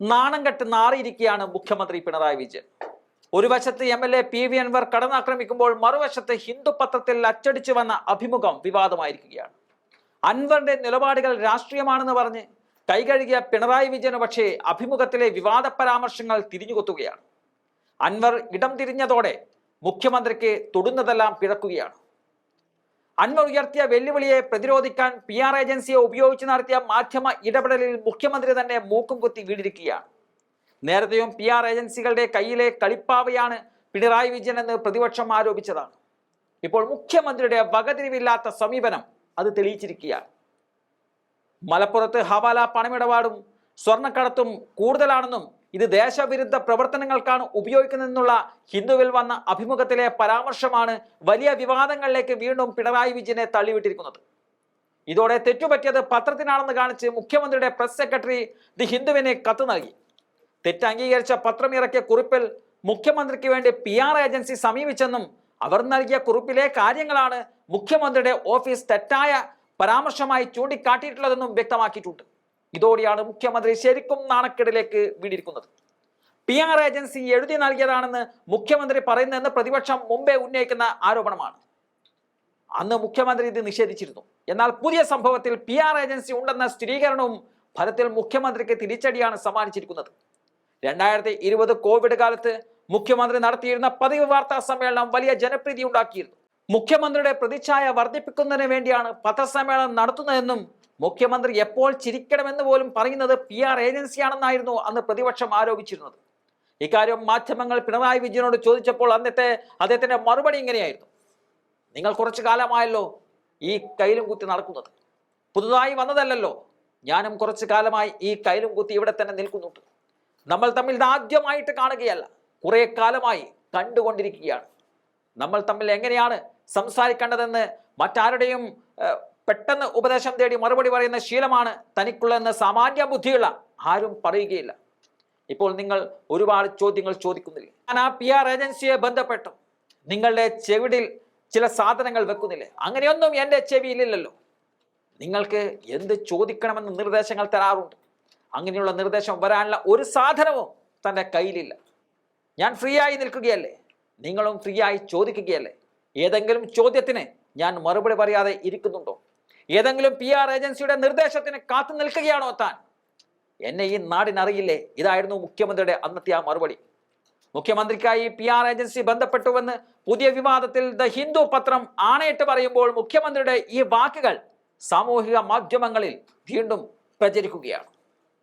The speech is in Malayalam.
നാണം കെട്ട് നാറിയിരിക്കുകയാണ് മുഖ്യമന്ത്രി പിണറായി വിജയൻ. ഒരു വശത്ത് M L A P V Anvar കടന്നാക്രമിക്കുമ്പോൾ മറുവശത്ത് ഹിന്ദു പത്രത്തിൽ അച്ചടിച്ചു വന്ന അഭിമുഖം വിവാദമായിരിക്കുകയാണ്. അൻവറിന്റെ നിലപാടുകൾ രാഷ്ട്രീയമാണെന്ന് പറഞ്ഞ് കൈകഴുകിയ പിണറായി വിജയന് പക്ഷേ അഭിമുഖത്തിലെ വിവാദ പരാമർശങ്ങൾ തിരിഞ്ഞുകൊത്തുകയാണ്. അൻവർ ഇടം തിരിഞ്ഞതോടെ മുഖ്യമന്ത്രിക്ക് തൊടുന്നതെല്ലാം പിഴക്കുകയാണ്. അൻവർ ഉയർത്തിയ വെല്ലുവിളിയെ പ്രതിരോധിക്കാൻ പി ആർ ഏജൻസിയെ ഉപയോഗിച്ച് നടത്തിയ മാധ്യമ ഇടപെടലിൽ മുഖ്യമന്ത്രി തന്നെ മൂക്കും കുത്തി വീടിരിക്കുകയാണ് നേരത്തെയും പി ആർ ഏജൻസികളുടെ കയ്യിലെ കളിപ്പാവയാണ് പിണറായി വിജയൻ എന്ന് പ്രതിപക്ഷം ആരോപിച്ചതാണ്. ഇപ്പോൾ മുഖ്യമന്ത്രിയുടെ വകതിരിവില്ലാത്ത സമീപനം അത് തെളിയിച്ചിരിക്കുകയാണ്. മലപ്പുറത്ത് ഹവാല പണമിടപാടും സ്വർണക്കടത്തും കൂടുതലാണെന്നും ഇത് ദേശവിരുദ്ധ പ്രവർത്തനങ്ങൾക്കാണ് ഉപയോഗിക്കുന്നതെന്നുള്ള ഹിന്ദുവിൽ വന്ന അഭിമുഖത്തിലെ പരാമർശമാണ് വലിയ വിവാദങ്ങളിലേക്ക് വീണ്ടും പിണറായി വിജയനെ തള്ളിവിട്ടിരിക്കുന്നത്. ഇതോടെ തെറ്റുപറ്റിയത് പത്രത്തിനാണെന്ന് കാണിച്ച് മുഖ്യമന്ത്രിയുടെ പ്രസ് സെക്രട്ടറി ദി ഹിന്ദുവിനെ കത്ത് നൽകി. തെറ്റ് അംഗീകരിച്ച പത്രം ഇറക്കിയ കുറിപ്പിൽ മുഖ്യമന്ത്രിക്ക് വേണ്ടി പി ആർ ഏജൻസി സമീപിച്ചെന്നും അവർ നൽകിയ കുറിപ്പിലെ കാര്യങ്ങളാണ് മുഖ്യമന്ത്രിയുടെ ഓഫീസ് തെറ്റായ പരാമർശമായി ചൂണ്ടിക്കാട്ടിയിട്ടുള്ളതെന്നും വ്യക്തമാക്കിയിട്ടുണ്ട്. ഇതോടെയാണ് മുഖ്യമന്ത്രി ശരിക്കും നാണക്കേടിലേക്ക് വീടിയിരിക്കുന്നത് പി ആർ ഏജൻസി എഴുതി നൽകിയതാണെന്ന് മുഖ്യമന്ത്രി പറയുന്നതെന്ന് പ്രതിപക്ഷം മുമ്പേ ഉന്നയിക്കുന്ന ആരോപണമാണ്. അന്ന് മുഖ്യമന്ത്രി ഇത് നിഷേധിച്ചിരുന്നു. എന്നാൽ പുതിയ സംഭവത്തിൽ പി ആർ ഏജൻസി ഉണ്ടെന്ന സ്ഥിരീകരണവും ഫലത്തിൽ മുഖ്യമന്ത്രിക്ക് തിരിച്ചടിയാണ് സമ്മാനിച്ചിരിക്കുന്നത്. രണ്ടായിരത്തി ഇരുപത് കോവിഡ് കാലത്ത് മുഖ്യമന്ത്രി നടത്തിയിരുന്ന പതിവ് വാർത്താ സമ്മേളനം വലിയ ജനപ്രീതി ഉണ്ടാക്കിയിരുന്നു. മുഖ്യമന്ത്രിയുടെ പ്രതിച്ഛായ വർദ്ധിപ്പിക്കുന്നതിന് വേണ്ടിയാണ് പത്രസമ്മേളനം നടത്തുന്നതെന്നും മുഖ്യമന്ത്രി എപ്പോൾ ചിരിക്കണമെന്ന് പോലും പറയുന്നത് പി ആർ ഏജൻസിയാണെന്നായിരുന്നു അന്ന് പ്രതിപക്ഷം ആരോപിച്ചിരുന്നത്. ഇക്കാര്യം മാധ്യമങ്ങൾ പിണറായി വിജയനോട് ചോദിച്ചപ്പോൾ അന്നത്തെ അദ്ദേഹത്തിന്റെ മറുപടി ഇങ്ങനെയായിരുന്നു. നിങ്ങൾ കുറച്ചു കാലമായല്ലോ ഈ കയ്യിലും കുത്തി നടക്കുന്നത്. പുതുതായി വന്നതല്ലല്ലോ. ഞാനും കുറച്ചു കാലമായി ഈ കയ്യിലും കുത്തി ഇവിടെ തന്നെ നിൽക്കുന്നുണ്ട്. നമ്മൾ തമ്മിൽ ഇത് ആദ്യമായിട്ട് കാണുകയല്ല. കുറെ കാലമായി കണ്ടുകൊണ്ടിരിക്കുകയാണ്. നമ്മൾ തമ്മിൽ എങ്ങനെയാണ് സംസാരിക്കേണ്ടതെന്ന് മറ്റാരുടെയും പെട്ടെന്ന് ഉപദേശം തേടി മറുപടി പറയുന്ന ശീലമാണ് തനിക്കുള്ളതെന്ന് സാമാന്യ ബുദ്ധിയുള്ള ആരും പറയുകയില്ല. ഇപ്പോൾ നിങ്ങൾ ഒരുപാട് ചോദ്യങ്ങൾ ചോദിക്കുന്നില്ലേ? ഞാൻ ആ പി ആർ ഏജൻസിയെ ബന്ധപ്പെട്ടു. നിങ്ങളുടെ ചെവിടിൽ ചില സാധനങ്ങൾ വെക്കുന്നില്ലേ? അങ്ങനെയൊന്നും എന്റെ ചെവിയിലില്ലല്ലോ. നിങ്ങൾക്ക് എന്ത് ചോദിക്കണമെന്ന് നിർദ്ദേശങ്ങൾ തരാറുണ്ട്? അങ്ങനെയുള്ള നിർദ്ദേശം വരാനുള്ള ഒരു സാധനവും തന്റെ കയ്യിലില്ല. ഞാൻ ഫ്രീ ആയി നിൽക്കുകയല്ലേ? നിങ്ങളും ഫ്രീ ആയി ചോദിക്കുകയല്ലേ? ഏതെങ്കിലും ചോദ്യത്തിന് ഞാൻ മറുപടി പറയാതെ ഇരിക്കുന്നുണ്ടോ? ഏതെങ്കിലും പി ആർ ഏജൻസിയുടെ നിർദ്ദേശത്തിന് കാത്തു നിൽക്കുകയാണോ താൻ? എന്നെ ഈ നാടിനറിയില്ലേ? ഇതായിരുന്നു മുഖ്യമന്ത്രിയുടെ അന്നത്തെ ആ മറുപടി. മുഖ്യമന്ത്രിക്കായി പി ആർ ഏജൻസി ബന്ധപ്പെട്ടുവെന്ന് പുതിയ വിവാദത്തിൽ ദ ഹിന്ദു പത്രം ആണയിട്ട് പറയുമ്പോൾ മുഖ്യമന്ത്രിയുടെ ഈ വാക്കുകൾ സാമൂഹിക മാധ്യമങ്ങളിൽ വീണ്ടും പ്രചരിക്കുകയാണ്.